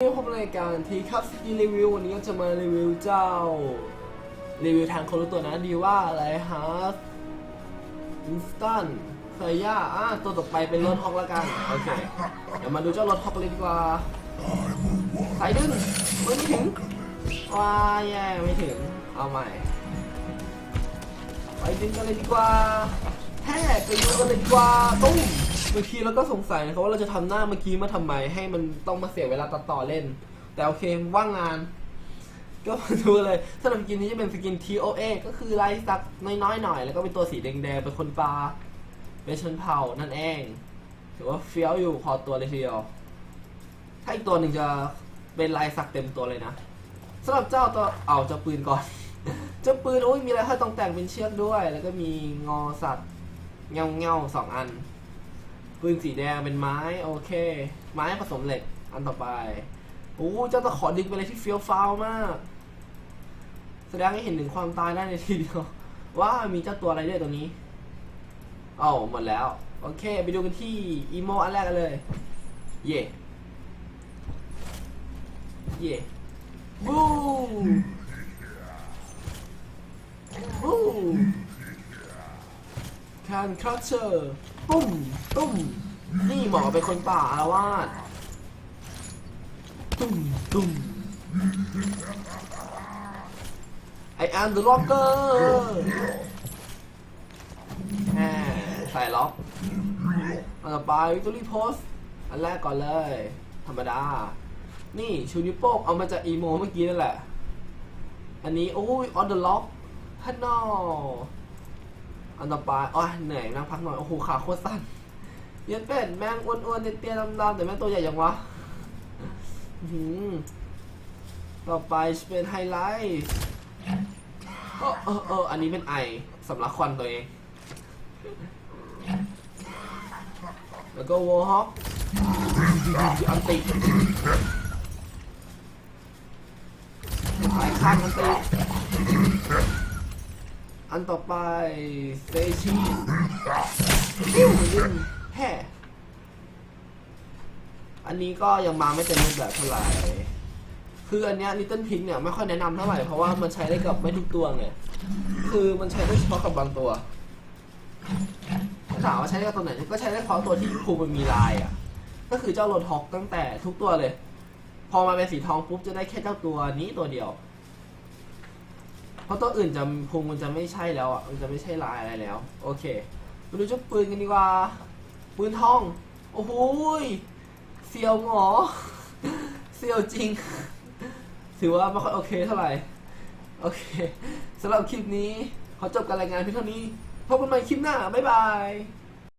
นี่พบรายการทีครับสกีรีวิววันนี้ก็จะมารีวิวเจ้า รีวิวทางคนรู้ตัวนะดีว่าอะไรฮะอินสตันเคยย่าอะตัวต่อไปเป็นรถฮอกแล้วกัน โอเค เดี๋ยวมาดูเจ้ารถฮอกเลยดีกว่าสายดึงไม่ถึงว้าแย่ไม่ถึง เอาใหม่ ไปดึงกันเลยดีกว่าแฮ่ไปดูกันเลยดีกว่าตุ้ม บางทีเราก็สงสัยนะครับว่าเราจะทำหน้าเมื่อกี้มาทำไมให้มันต้องมาเสียเวลาตัดต่อเล่น แต่โอเคว่างงาน ก็มาดูเลยสำหรับสกินนี้จะเป็นสกิน TOA ก็คือลายสักน้อยๆหน่อย แล้วก็เป็นตัวสีแดงๆเป็นคนปลาเป็นชนเผ่านั่นเองถือว่าเฟี้ยวอยู่พอตัวเลยทีเดียวถ้าอีกตัวหนึ่งจะเป็นลายสักเต็มตัวเลยนะสำหรับเจ้าตัวเอาเจ้าปืนก่อนเจ้าปืนโอ้ยมีอะไรให้ต้องแต่งเป็นเชือกด้วย แล้วก็มีงอสัตว์เงาเงาสองอัน ปืนสีแดงเป็นไม้ โอเค ไม้ผสมเหล็ก อันต่อไปโอ้เจ้าตะขอดิกเป็นอะไรที่เฟี้ยวฟ้าวมาก แสดงให้เห็นถึงความตายได้ในทีเดียวว่ามีเจ้าตัวอะไรด้วยตัวนี้เอ้าหมดแล้ว โอเค ไปดูกันที่อีโมอันแรกกันเลย เย่เย่บูบู แคนครัชเชอร์ปุ้มตุ้มนี่หมอเป็นคนป่าอาวาสตุ้มตุ้ม I am the locker แหมใส่ล็อกอันต่อไป victory post อันแรกก่อนเลย ธรรมดา นี่ชูนิโป้งเอามาจากอีโมเมื่อกี้นั่นแหละ อันนี้โอ้ย on the lock ฮันนอ อันต่อไปอ๋อเหนื่อยนั่งพักหน่อย โอ้โห ขาโคตรสั้นเย็นเป็ดแม่งอ้วนๆเตี้ยๆดำๆแต่แม่งตัวใหญ่ยังวะอื้อหือต่อไปเป็นไฮไลท์เออเออเอออันนี้เป็นไอสำลักควันตัวเอง แล้วก็วอลฮอคอันติสายข้างอันติ อันต่อไปเซชีปิ้วยิงแฮ่อันนี้ก็ยังมาไม่เต็มรูปแบบเท่าไหร่คืออันเนี้ย Little Pink เนี่ยไม่ค่อยแนะนำเท่าไหร่เพราะว่ามันใช้ได้กับไม่ทุกตัวไงคือมันใช้ได้เฉพาะกับบางตัวถามว่าใช้ได้กับตัวไหนก็ใช้ได้เฉพาะตัวที่ภูมันมีลายอะก็คือเจ้าโรทอกตั้งแต่ทุกตัวเลย พอมาเป็นสีทองปุ๊บจะได้แค่เจ้าตัวนี้ตัวเดียว เพราะตัวอื่นจะพุงมันจะไม่ใช่แล้วอะ มันจะไม่ใช่ลายอะไรแล้ว โอเค มาดูเจ้าปืนกันดีกว่า ปืนทอง โอ้โหเซียวหงอเซียวจริง ถือว่าไม่ค่อยโอเคเท่าไหร่ โอเคสำหรับคลิปนี้ ขอจบการรายงานเพียงเท่านี้ พบกันใหม่คลิปหน้า บ๊ายบาย